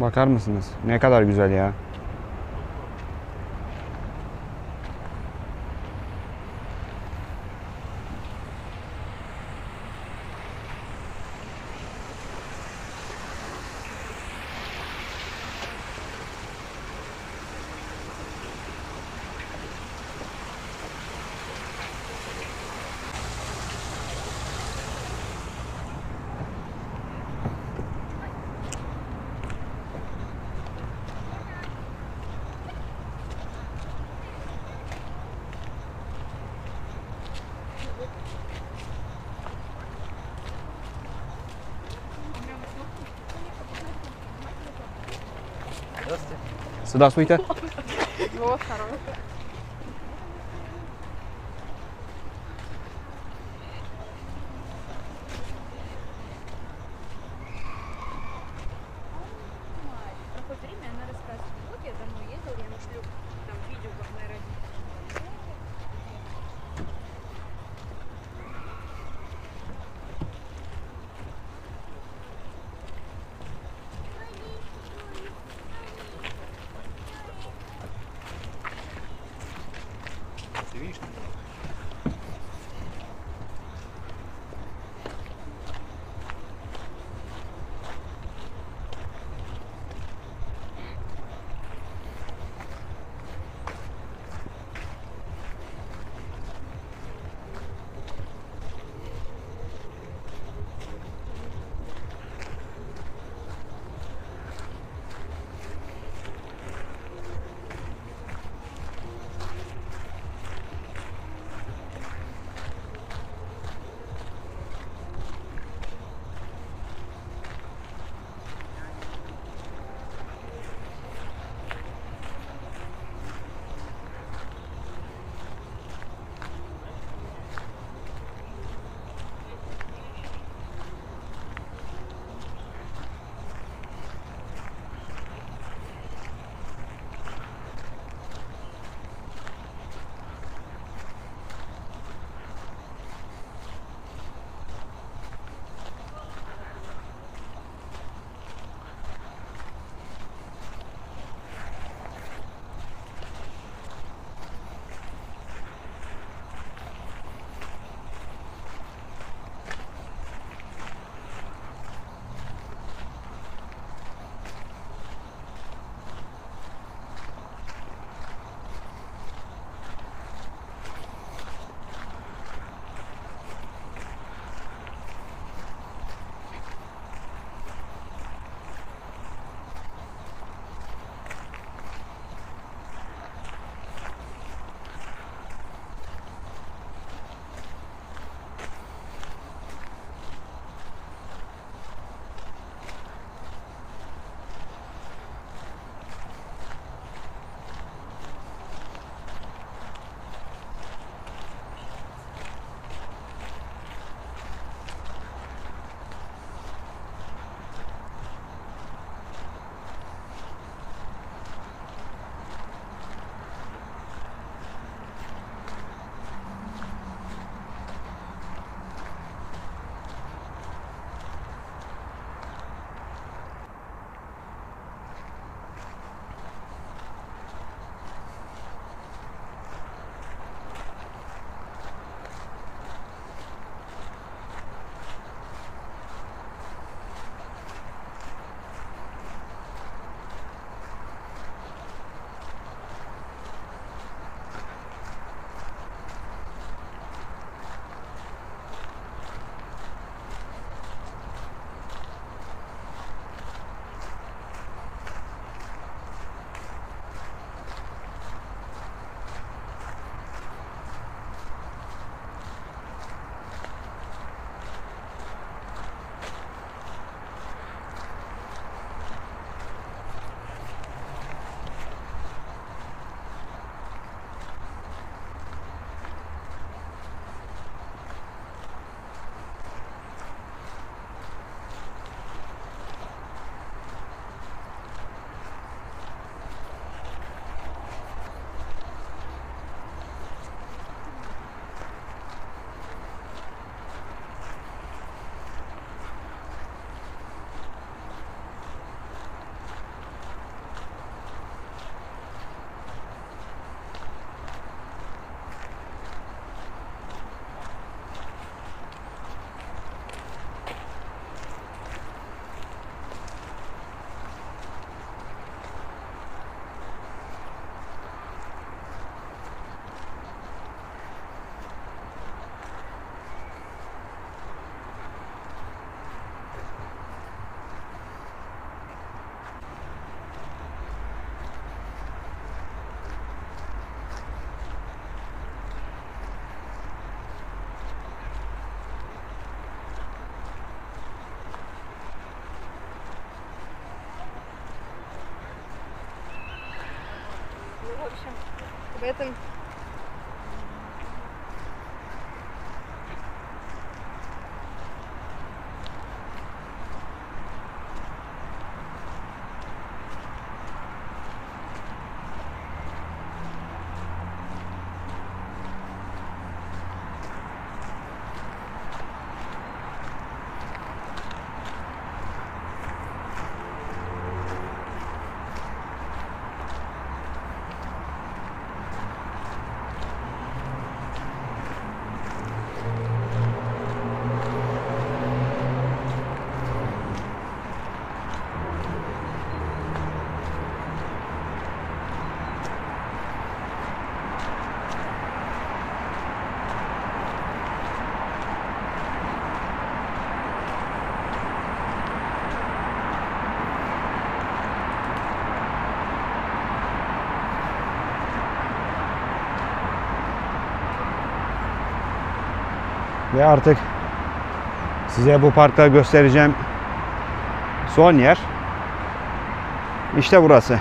Bakar mısınız? Ne kadar güzel ya. Здравствуйте. Здравствуйте. В общем, в этом Ve artık size bu parkta göstereceğim son yer. İşte burası.